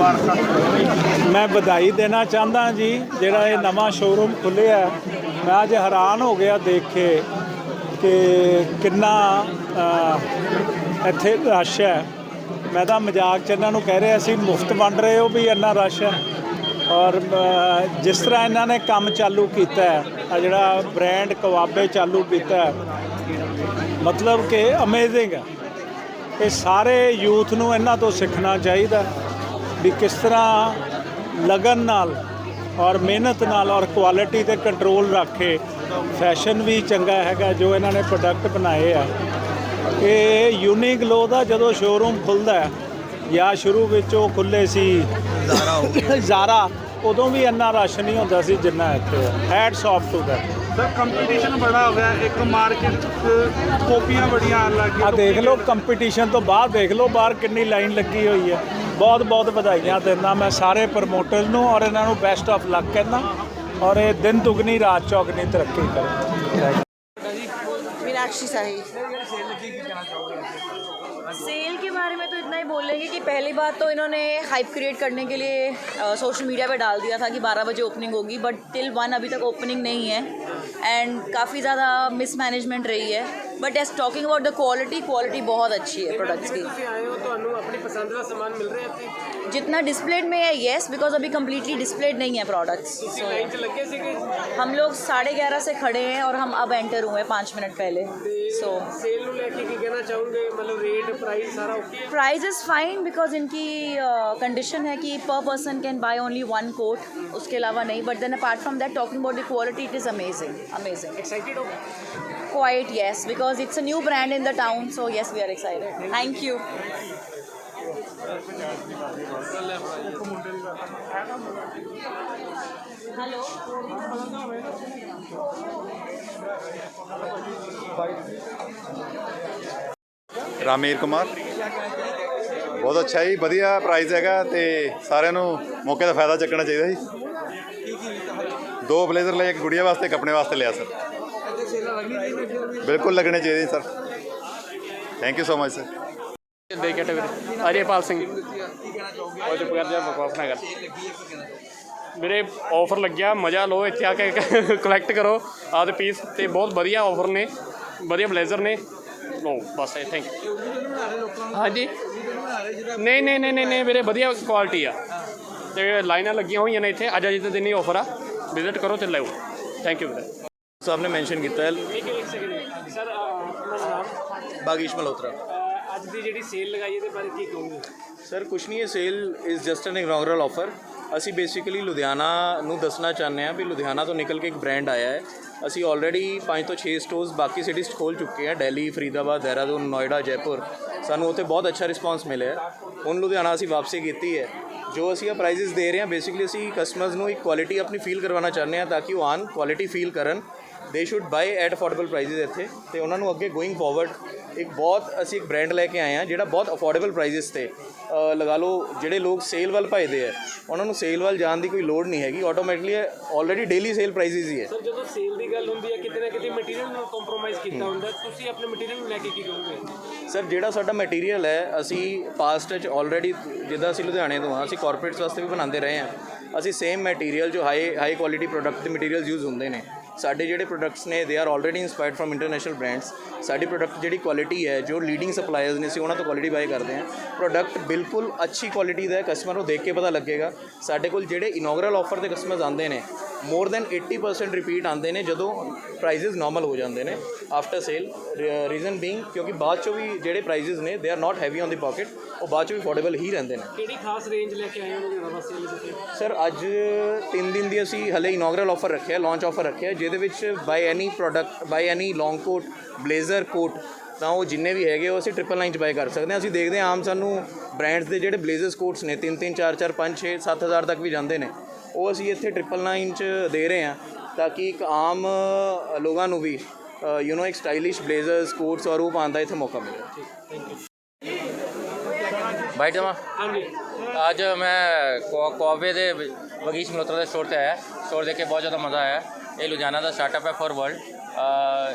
ਮੁਬਾਰਕਾਂ ਮੈਂ ਵਧਾਈ ਦੇਣਾ ਚਾਹੁੰਦਾ ਜੀ, ਜਿਹੜਾ ਇਹ ਨਵਾਂ ਸ਼ੋਰੂਮ ਖੁੱਲਿਆ ਮੈਂ ਅੱਜ ਹੈਰਾਨ ਹੋ ਗਿਆ ਦੇਖ ਕੇ ਕਿ ਕਿੰਨਾ ਇੱਥੇ ਰਸ਼ ਹੈ। ਮੈਂ ਤਾਂ ਮਜ਼ਾਕ ਚ ਇਹਨਾਂ ਨੂੰ ਕਹਿ ਰਿਹਾ ਸੀ, ਮੁਫਤ ਵੰਡ ਰਹੇ ਹੋ ਵੀ ਇੰਨਾ ਰਸ਼ ਹੈ। ਔਰ ਜਿਸ ਤਰ੍ਹਾਂ ਇਹਨਾਂ ਨੇ ਕੰਮ ਚਾਲੂ ਕੀਤਾ ਹੈ ਆ ਜਿਹੜਾ ਬ੍ਰਾਂਡ ਕਵਾਬੇ ਚਾਲੂ ਕੀਤਾ ਮਤਲਬ ਕਿ ਅਮੇਜ਼ਿੰਗ ਹੈ। ਇਹ ਸਾਰੇ ਯੂਥ ਨੂੰ ਇਹਨਾਂ ਤੋਂ ਸਿੱਖਣਾ ਚਾਹੀਦਾ। ਵੀ ਕਿਸ ਤਰ੍ਹਾਂ ਲਗਨ ਨਾਲ ਔਰ ਮਿਹਨਤ ਨਾਲ ਔਰ ਕੁਆਲਿਟੀ ਤੇ ਕੰਟਰੋਲ ਰੱਖ ਕੇ ਫੈਸ਼ਨ ਵੀ ਚੰਗਾ ਹੈਗਾ ਜੋ ਇਹਨਾਂ ਨੇ ਪ੍ਰੋਡਕਟ ਬਣਾਏ ਆ। ਇਹ ਯੂਨੀਕ ਗਲੋ ਦਾ ਜਦੋਂ ਸ਼ੋਰੂਮ ਖੁੱਲਦਾ ਹੈ ਜਾਂ ਸ਼ੁਰੂ ਵਿੱਚ ਉਹ ਖੁੱਲੇ ਸੀ ਜ਼ਾਰਾ ਜ਼ਾਰਾ ਉਦੋਂ ਵੀ ਇੰਨਾ ਰਸ਼ ਨਹੀਂ ਹੁੰਦਾ ਸੀ ਜਿੰਨਾ ਇੱਥੇ hats off to that sir competition ਬੜਾ ਹੋ ਗਿਆ। ਇੱਕ ਮਾਰਕੀਟ ਕਾਪੀਆਂ ਬੜੀਆਂ ਆਉਣ ਲੱਗ ਗਈਆਂ ਆ ਦੇਖ ਲਓ ਕੰਪੀਟੀਸ਼ਨ ਤੋਂ ਬਾਅਦ ਦੇਖ ਲਓ ਬਾਹਰ ਕਿੰਨੀ ਲਾਈਨ ਲੱਗੀ ਹੋਈ ਹੈ। ਬਹੁਤ ਬਹੁਤ ਵਧਾਈਆਂ ਦਿੰਦਾ ਮੈਂ ਸਾਰੇ ਪ੍ਰਮੋਟਰਸ ਨੂੰ ਔਰ ਇਹਨਾਂ ਨੂੰ ਬੈਸਟ ਆਫ ਲੱਕ ਕਹਿੰਦਾ ਔਰ ਇਹ ਦਿਨ ਦੁਗਣੀ ਰਾਤ ਚੌਗਣੀ ਤਰੱਕੀ ਕਰੇ मीनाक्षी शाही सेल के बारे में तो इतना ही बोलेंगे कि पहली बात तो इन्होंने हाइप क्रिएट करने के लिए सोशल मीडिया पे डाल दिया था कि 12 बजे ओपनिंग होगी बट टिल वन अभी तक ओपनिंग नहीं है एंड काफ़ी ज़्यादा मिसमैनेजमेंट रही है। But as talking about the quality quality बहुत अच्छी है प्रोडक्ट्स की। जितना डिस्प्लेड में है येस बिकॉज़ अभी कम्प्लीटली डिस्प्लेड नहीं है प्रोडक्ट्स so, हम लोग साढ़े ग्यारह से खड़े हैं और हम अब एंटर हुए हैं पाँच मिनट पहले। So price is fine because इनकी कंडीशन uh, है कि per person can buy only one coat उसके अलावा नहीं। But then apart from that talking about the quality it is amazing amazing. Excited? Quite, yes, because it's a new brand in the town. So, yes, we are excited. Thank you. Hello. ਰਾਮੇਰ ਕੁਮਾਰ ਬਹੁਤ ਅੱਛਾ ਜੀ ਵਧੀਆ price ਹੈਗਾ ਤੇ ਸਾਰਿਆਂ ਨੂੰ ਮੌਕੇ ਦਾ ਫਾਇਦਾ ਚੱਕਣਾ ਚਾਹੀਦਾ ਜੀ ਦੋ ਬਲੇਜ਼ਰ ਲਏ ਇੱਕ ਗੁੜੀਆ ਵਾਸਤੇ, ਇੱਕ ਆਪਣੇ ਵਾਸਤੇ ਲਿਆ, ਸਰ। ਬਿਲਕੁਲ ਲੱਗਣੇ ਚਾਹੀਦੇ sir. Thank you so much sir the category Ajaypal Singh. ਉਹ ਚੁੱਪ ਕਰ ਜਾ ਬਕਵਾਸ ਨਾ ਕਰ ਮੇਰੇ ਆਫਰ ਲੱਗਿਆ, ਮਜ਼ਾ ਲਓ, ਇੱਥੇ ਆ ਕੇ ਕਲੈਕਟ ਕਰੋ। ਆਪਦੇ ਪੀਸ ਤੇ ਬਹੁਤ ਵਧੀਆ ਆਫਰ ਨੇ, ਵਧੀਆ ਬਲੇਜ਼ਰ ਨੇ। ਲਓ, ਬਸ ਇਹ ਥੈਂਕ ਯੂ ਹਾਂਜੀ। ਨਹੀਂ ਨਹੀਂ ਨਹੀਂ ਨਹੀਂ ਨਹੀਂ ਵਧੀਆ ਕੁਆਲਿਟੀ ਆ। ਤੇ ਲਾਈਨਾਂ ਲੱਗੀਆਂ ਹੋਈਆਂ ਨੇ ਇੱਥੇ ਅੱਜ ਅੱਜ ਦੇ ਦਿਨ ਹੀ ਆਫਰ ਆ। ਵਿਜ਼ਿਟ ਕਰੋ ਤੇ ਲਓ ਥੈਂਕ ਯੂ ਵੀਰੇ ਸਾਹਿਬ ਨੇ ਮੈਂਸ਼ਨ ਕੀਤਾ ਹੈ ਸਰ ਆਪਣਾ ਨਾਮ ਬਾਗੀਸ਼ ਮਲਹੋਤਰਾ ਅੱਜ ਦੀ ਜਿਹੜੀ ਸੇਲ ਲਗਾਈ ਇਹਦੇ ਬਾਰੇ ਕੀ ਕਹੋਗੇ ਸਰ ਕੁਛ ਨਹੀਂ ਇਹ sale is just an inaugural offer ਅਸੀਂ ਬੇਸਿਕਲੀ ਲੁਧਿਆਣਾ ਨੂੰ ਦੱਸਣਾ ਚਾਹੁੰਦੇ ਹਾਂ ਵੀ ਲੁਧਿਆਣਾ ਤੋਂ ਨਿਕਲ ਕੇ ਇੱਕ ਬ੍ਰਾਂਡ ਆਇਆ ਹੈ ਅਸੀਂ ਆਲਰੇਡੀ 5 ਤੋਂ 6 ਸਟੋਰਸ ਬਾਕੀ ਸਿਟੀਜ਼ ਖੋਲ ਚੁੱਕੇ ਹਾਂ ਦਿੱਲੀ ਫਰੀਦਾਬਾਦ ਦੇਹਰਾਦੂਨ ਨੋਇਡਾ ਜੈਪੁਰ ਸਾਨੂੰ ਉੱਥੇ ਬਹੁਤ ਅੱਛਾ ਰਿਸਪਾਂਸ ਮਿਲਿਆ ਹੈ। ਹੁਣ ਲੁਧਿਆਣਾ ਅਸੀਂ ਵਾਪਸੀ ਕੀਤੀ ਹੈ ਜੋ ਅਸੀਂ ਇਹ ਪ੍ਰਾਈਜ਼ਸ ਦੇ ਰਹੇ ਹਾਂ ਬੇਸਿਕਲੀ ਅਸੀਂ ਕਸਟਮਰਸ ਨੂੰ ਇੱਕ ਕੁਆਲਿਟੀ ਆਪਣੀ ਫੀਲ ਕਰਵਾਉਣਾ ਚਾਹੁੰਦੇ ਹਾਂ ਤਾਂ ਕਿ ਉਹ ਆਣ ਕੁਆਲਿਟੀ ਫੀਲ ਕਰਨ। They should buy at affordable prices ਇੱਥੇ। ਤੇ ਉਹਨਾਂ ਨੂੰ ਅੱਗੇ ਗੋਇੰਗ ਫਾਰਵਰਡ ਇੱਕ ਬਹੁਤ ਅਸੀਂ ਇੱਕ ਬ੍ਰਾਂਡ ਲੈ ਕੇ ਆਏ ਹਾਂ ਜਿਹੜਾ ਬਹੁਤ ਅਫੋਰਡੇਬਲ ਪ੍ਰਾਈਜ਼ਸ ਤੇ ਲਗਾ ਲਓ ਜਿਹੜੇ ਲੋਕ ਸੇਲ ਵੱਲ ਭਜਦੇ ਆ ਉਹਨਾਂ ਨੂੰ ਸੇਲ ਵੱਲ ਜਾਣ ਦੀ ਕੋਈ ਲੋੜ ਨਹੀਂ ਹੈਗੀ। Automatically already daily sale prices ਹੀ ਹੈ। ਸਰ ਜਦੋਂ ਸੇਲ ਦੀ ਗੱਲ ਹੁੰਦੀ ਹੈ ਕਿਤੇ ਨਾ ਕਿਤੇ ਮਟੀਰੀਅਲ ਨਾਲ ਕੰਪਰੋਮਾਈਜ਼ ਕੀਤਾ ਹੁੰਦਾ। ਤੁਸੀਂ ਆਪਣੇ ਮਟੀਰੀਅਲ ਨੂੰ ਲੈ ਕੇ ਕੀ ਕਹੋਗੇ? ਸਰ ਜਿਹੜਾ ਸਾਡਾ ਮਟੀਰੀਅਲ ਹੈ ਅਸੀਂ ਪਾਸਟ ਵਿੱਚ ਆਲਰੇਡੀ ਜਿੱਦਾਂ ਅਸੀਂ ਲੁਧਿਆਣੇ ਤੋਂ ਹਾਂ ਅਸੀਂ ਕਾਰਪੋਰੇਟਸ ਵਾਸਤੇ ਵੀ ਬਣਾਉਂਦੇ ਰਹੇ ਹਾਂ। ਅਸੀਂ ਸੇਮ ਮਟੀਰੀਅਲ ਜੋ ਹਾਈ ਹਾਈ ਕੁਆਲਿਟੀ ਪ੍ਰੋਡਕਟ ਦੇ ਮਟੀਰੀਅਲਸ ਯੂਜ਼ ਹੁੰਦੇ ਨੇ। ਸਾਡੇ ਜਿਹੜੇ ਪ੍ਰੋਡਕਟਸ ਨੇ they are already inspired from international brands ਸਾਡੀ ਪ੍ਰੋਡਕਟ ਜਿਹੜੀ ਕੁਆਲਿਟੀ ਹੈ, ਜੋ ਲੀਡਿੰਗ ਸਪਲਾਇਰਸ ਨੇ, ਅਸੀਂ ਉਹਨਾਂ ਤੋਂ ਕੁਆਲਿਟੀ ਬਾਈ ਕਰਦੇ ਹਾਂ। ਪ੍ਰੋਡਕਟ ਬਿਲਕੁਲ ਅੱਛੀ ਕੁਆਲਿਟੀ ਦਾ ਹੈ ਕਸਟਮਰ ਨੂੰ ਦੇਖ ਕੇ ਪਤਾ ਲੱਗੇਗਾ। ਸਾਡੇ ਕੋਲ ਜਿਹੜੇ ਇਨੋਗਰਲ ਆਫਰ ਦੇ ਕਸਟਮਰਸ ਆਉਂਦੇ ਨੇ ਮੋਰ ਦੈਨ 80% ਰਿਪੀਟ ਆਉਂਦੇ ਨੇ ਜਦੋਂ ਪ੍ਰਾਈਜ਼ਸ ਨਾਰਮਲ ਹੋ ਜਾਂਦੇ ਨੇ ਆਫਟਰ ਸੇਲ ਰੀਜ਼ਨ ਬੀਇੰਗ ਕਿਉਂਕਿ ਬਾਅਦ ਚੋਂ ਵੀ ਜਿਹੜੇ ਪ੍ਰਾਈਜ਼ਸ ਨੇ they are not heavy on the pocket ਉਹ ਬਾਅਦ ਚੋਂ ਵੀ ਅਫੋਰਡੇਬਲ ਹੀ ਰਹਿੰਦੇ ਨੇ। ਕਿਹੜੀ ਖਾਸ ਰੇਂਜ ਲੈ ਕੇ ਆਏ ਹੋ ਲੁਧਿਆਣਾ ਵਾਸਤੇ ਲਈ ਤੁਸੀਂ? ਸਰ ਅੱਜ 3 ਦਿਨ ਦੀ ਅਸੀਂ ਹਲੇ ਇਨੋਗਰਲ ਆਫਰ ਰੱਖਿਆ ਲਾਂਚ ਆਫਰ ਰੱਖਿਆ ਜਿਹਦੇ ਵਿੱਚ ਬਾਈ ਐਨੀ ਪ੍ਰੋਡਕਟ ਬਾਈ ਐਨੀ ਲੌਂਗ ਕੋਟ ਬਲੇਜ਼ਰ ਕੋਟ ਤਾਂ ਉਹ ਜਿੰਨੇ ਵੀ ਹੈਗੇ ਉਹ ਅਸੀਂ ਟ੍ਰਿਪਲ ਨਾਈਨ ਚ ਬਾਈ ਕਰ ਸਕਦੇ ਹਾਂ। ਅਸੀਂ ਦੇਖਦੇ ਹਾਂ ਆਮ ਸਾਨੂੰ ਬ੍ਰਾਂਡਸ ਦੇ ਜਿਹੜੇ ਬਲੇਜ਼ਰਸ ਕੋਟਸ ਨੇ 3 3 4 4 5 6 7000 ਤੱਕ ਵੀ ਜਾਂਦੇ ਨੇ। ਉਹ ਅਸੀਂ ਇੱਥੇ 999 ਚ ਦੇ ਰਹੇ ਹਾਂ ਤਾਂ ਕਿ ਇੱਕ ਆਮ ਲੋਕਾਂ ਨੂੰ ਵੀ ਯੂ نو ਇੱਕ ਸਟਾਈਲਿਸ਼ ਬਲੇਜ਼ਰ ਕੋਟਸ ਔਰ ਉਹ ਪਾਉਣ ਦਾ ਇੱਥੇ ਮੌਕਾ ਮਿਲੇ। ਬਾਈ ਜਮਾ ਹਾਂਜੀ ਅੱਜ ਮੈਂ ਕੋਬੇ ਦੇ ਬਗੀਸ਼ ਮਲੋਤਰਾ ਦੇ ਸਟੋਰ ਤੇ ਆਇਆ। ਸਟੋਰ ਦੇਖ ਕੇ ਬਹੁਤ ਜ਼ਿਆਦਾ ਮਜ਼ਾ ਆਇਆ। ਇਹ ਲੁਧਿਆਣਾ ਦਾ ਸਟਾਰਟਅਪ ਹੈ ਫੋਰ ਵਰਲਡ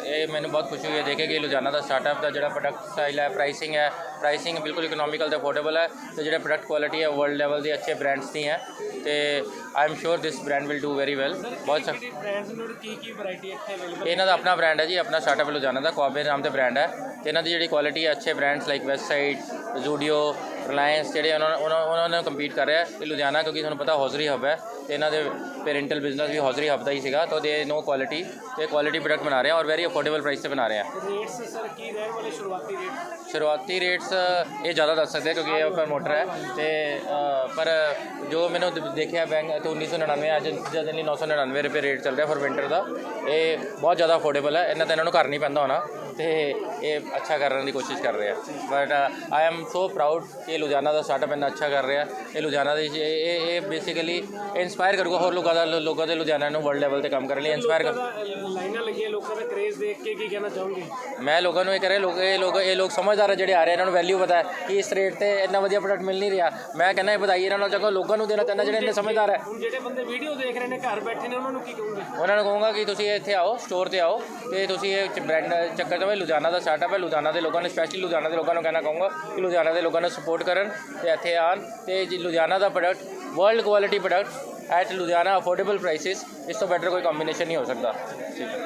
ਇਹ ਮੈਨੂੰ ਬਹੁਤ ਖੁਸ਼ੀ ਹੋਈ ਦੇਖ ਕੇ ਕਿ ਲੁਧਿਆਣਾ ਦਾ ਸਟਾਰਟਅਪ ਦਾ ਜਿਹੜਾ ਪ੍ਰੋਡਕਟ ਸਟਾਈਲ ਹੈ ਪ੍ਰਾਈਸਿੰਗ ਹੈ ਪ੍ਰਾਈਸਿੰਗ ਬਿਲਕੁਲ ਇਕਨੋਮਿਕਲ ਤੇ ਅਫੋਰਡੇਬਲ ਹੈ ਤੇ ਜਿਹੜਾ ਪ੍ਰੋਡਕਟ ਕੁਆਲਿਟੀ ਹੈ ਵਰਲਡ ਲੈਵਲ ਦੇ ਅੱਛੇ ਬ੍ਰਾਂਡਸ ਦੀ ਹੈ। ਤੇ I am sure this brand will do very well ਬਹੁਤ ਬ੍ਰਾਂਡਸ ਨੂੰ ਕੀ ਕੀ ਵੈਰਾਈਟੀ ਇੱਥੇ ਅਵੇਲੇਬਲ ਇਹਨਾਂ ਦਾ ਆਪਣਾ ਬ੍ਰਾਂਡ ਹੈ ਜੀ ਆਪਣਾ ਸਟਾਰਟਅਪ ਲੁਧਿਆਣਾ ਦਾ ਕੁਆਬੇ ਨਾਮ ਤੇ ਬ੍ਰਾਂਡ ਹੈ। ਤੇ ਇਹਨਾਂ ਦੀ ਜਿਹੜੀ ਕੁਆਲਿਟੀ ਹੈ ਅੱਛੇ brands like Westside Zudio Reliance ਜਿਹੜੇ ਉਹਨਾਂ ਉਹਨਾਂ ਉਹਨਾਂ ਨਾਲ ਕੰਪੀਟ ਕਰ ਰਿਹਾ ਤੇ ਲੁਧਿਆਣਾ ਕਿਉਂਕਿ ਤੁਹਾਨੂੰ ਪਤਾ ਹੌਜ਼ਰੀ ਹੱਬ ਹੈ ਤੇ ਇਹਨਾਂ ਦੇ ਪੇਰੈਂਟਲ ਬਿਜ਼ਨਸ ਵੀ ਹੌਜ਼ਰੀ ਹੱਬ ਦਾ ਹੀ ਸੀਗਾ ਤਾਂ ਦੇ ਨੋ ਕੁਆਲਿਟੀ ਤੇ ਕੁਆਲਿਟੀ ਪ੍ਰੋਡਕਟ ਬਣਾ ਰਹੇ ਆ ਔਰ ਵੈਰੀ ਅਫੋਰਡੇਬਲ ਪ੍ਰਾਈਸ ਤੇ ਬਣਾ ਰਹੇ ਆ। ਰੇਟਸ ਸਰ ਕੀ ਰਹਿਣ ਵਾਲੇ ਸ਼ੁਰੂਆਤੀ ਰੇਟ ਸ਼ੁਰੂਆਤੀ ਰੇਟਸ ਇਹ ਜ਼ਿਆਦਾ ਦੱਸ ਸਕਦੇ ਕਿਉਂਕਿ ਇਹ ਪ੍ਰਮੋਟਰ ਹੈ ਤੇ ਪਰ ਜੋ ਮੈਨੂੰ ਦੇਖਿਆ ਬੈਂਕ ਤੇ 1999 ਅੱਜ ਜਦ ਲਈ 999 ਰੁਪਏ ਰੇਟ ਚੱਲ ਰਿਹਾ ਫॉर ਵਿੰਟਰ ਦਾ ਇਹ ਬਹੁਤ ਜ਼ਿਆਦਾ ਅਫੋਰਡੇਬਲ ਹੈ ਇਹਨਾਂ ਤਾਂ ਇਹਨਾਂ ਨੂੰ ਘਰ ਨਹੀਂ ਪੈਂਦਾ ਹੋਣਾ। ਤੇ ਇਹ ਅੱਛਾ ਕਰਨ ਦੀ ਕੋਸ਼ਿਸ਼ ਕਰ ਰਹੇ। But I am so proud ਕਿ ਲੁਧਿਆਣਾ ਦਾ ਸਟਾਰਟਅਪ ਇੰਨਾ ਅੱਛਾ ਕਰ ਰਿਹਾ। ਇਹ ਲੁਧਿਆਣਾ ਦੇ ਇਹ ਇਹ ਬੇਸਿਕਲੀ ਇਨਸਪਾਇਰ ਕਰੂਗਾ ਹੋਰ ਲੋਕਾਂ ਦਾ ਲੋਕਾਂ ਦੇ ਲੁਧਿਆਣਾ ਨੂੰ ਵਰਲਡ ਲੈਵਲ ਤੇ ਕੰਮ ਕਰਨ ਲਈ ਇਨਸਪਾਇਰ ਕਰ ਲਾਈਨਾਂ ਲੱਗੀਆਂ ਲੋਕਾਂ ਦਾ ਕ੍ਰੇਜ਼ ਦੇਖ ਕੇ ਕੀ ਕਹਿਣਾ ਚਾਹੋਗੇ? ਮੈਂ ਲੋਕਾਂ ਨੂੰ ਇਹ ਕਰੇ ਲੋਕ ਇਹ ਲੋਕ ਇਹ ਲੋਕ ਸਮਝਦਾਰ ਜਿਹੜੇ ਆ ਰਹੇ ਇਹਨਾਂ ਨੂੰ ਵੈਲਿਊ ਪਤਾ ਹੈ ਕਿ ਇਸ ਰੇਟ ਤੇ ਇੰਨਾ ਵਧੀਆ ਪ੍ਰੋਡਕਟ ਮਿਲ ਨਹੀਂ ਰਿਹਾ। ਮੈਂ ਕਹਿੰਦਾ ਇਹ ਵਧਾਈ ਇਹਨਾਂ ਨੂੰ ਚੰਗਾ ਲੋਕਾਂ ਨੂੰ ਦੇਣਾ ਚਾਹੁੰਦਾ ਜਿਹੜੇ ਇੰਨੇ ਸਮਝਦਾਰ ਹੈ। ਹੁਣ ਜਿਹੜੇ ਬੰਦੇ ਵੀਡੀਓ ਦੇਖ ਰਹੇ ਨੇ ਘਰ ਬੈਠੇ ਨੇ ਉਹਨਾਂ ਨੂੰ ਕੀ ਕਹੋਗੇ? ਉਹਨਾਂ ਨੂੰ ਕਹੂੰਗਾ ਕਿ ਤੁਸੀਂ ਇੱਥੇ ਆਓ ਸਟੋਰ ਤੇ ਆਓ ਤੇ ਤੁਸੀਂ ਇਹ ਬ੍ਰਾਂਡ ਚੱਕਰ ਤੋਂ ਲੁਧਿਆਣਾ ਦਾ ਸਟਾਰਟਅਪ ਹੈ, ਲੁਧਿਆਣਾ ਦੇ ਲੋਕਾਂ ਨੂੰ ਸਪੈਸ਼ਲੀ ਲੁਧਿਆਣਾ ਦੇ ਲੋਕਾਂ ਨੂੰ ਕਹਿਣਾ ਕਹੂੰਗਾ ਕਿ ਲੁਧਿਆਣਾ ਦੇ ਲੋਕਾਂ ਨੂੰ ਸਪੋਰਟ ਕਰਨ ਤੇ ਇੱਥੇ ਆਣ ਤੇ ਜੀ ਲੁਧਿਆਣਾ ਦਾ product world quality product at Ludhiana affordable prices ਇਸ ਤੋਂ ਬੈਟਰ ਕੋਈ ਕੰਬੀਨੇਸ਼ਨ ਨਹੀਂ ਹੋ ਸਕਦਾ। ਠੀਕ ਹੈ